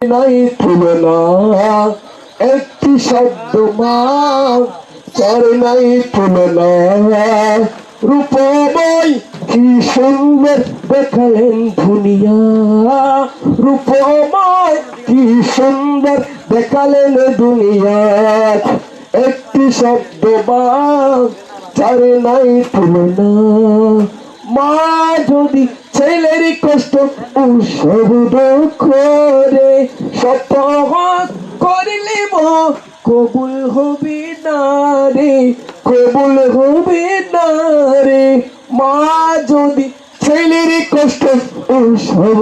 নাই তুলনা একটি শব্দ মা নাই তুলনা রূপময় কি সুন্দর দেখালেন দুনিয়া রূপময় কি সুন্দর দেখালেন দুনিয়া। একটি শব্দ মা চার নাই তুলনা মা, যদি ছেলের কষ্ট সব করে সতহস করিলে কবুল হবে না রে, কবুল হবে না রে। মা, যদি ছেলের কষ্ট সব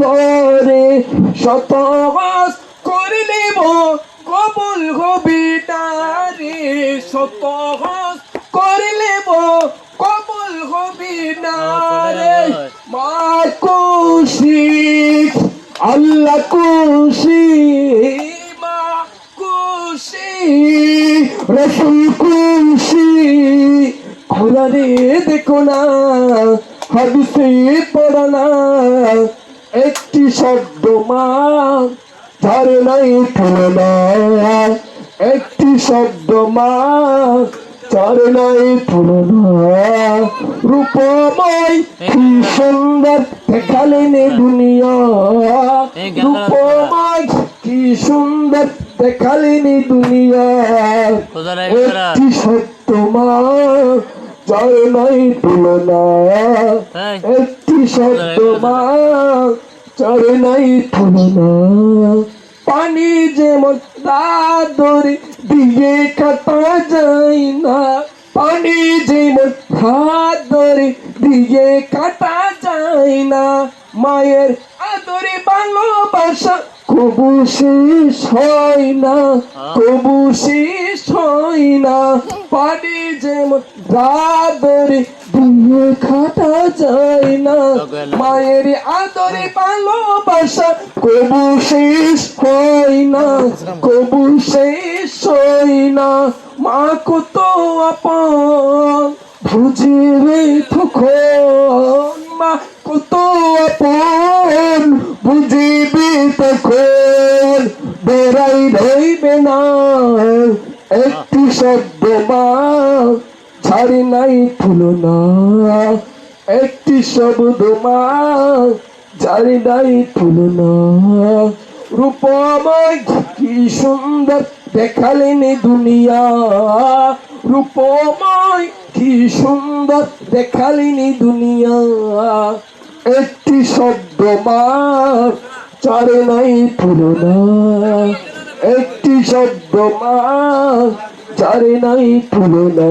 করে সতহস করিলে কবুল হবে না রে। সতহস করিলে আল্লাহ খুশি, মা খুশি, রসুল খুশি। খোদারে দেখো না, হাদিসে পড়া না। একটি শব্দ মা, যার নাই তুলনা একটি শব্দ মা চার নাই তুলনা রূপময়, কি সুন্দর, দেখালেন দুনিয়া। রূপময় কি সুন্দর দেখালেন দুনিয়া? একটি সত্য মা চার নাই তুলনা। একটি চার নাই তুলনা। পানি যেমন দাদরে দিয়ে কাটা যায় না। পানি যেমন ধরে দিয়ে কাটা যায় না। মায়ের আদরে ভালোবাসা, কবু শেষ হয় না, কবু শেষ হয় না। পানি যেমন দাদরে দিয়ে কাটা যায় না। মায়ের আদরে ভালোবাসা, কবু শেষ হয় না, কবু শেষ হয় না। মা কত আপন বুঝিবে তখন মা কত আপন। বুঝিবে তখন, বেড়াই রইবে না। একটি শব্দ মা, ছাড়ি নাই তুলনা। একটি শব্দ মা, ছাড়ি নাই তুলনা। রূপময় কি সুন্দর দেখালেন দুনিয়া। রূপময় কি সুন্দর দেখালেন দুনিয়া। একটি শব্দ মা চারে নাই তুলনা একটি শব্দ মা চারে নাই তুলনা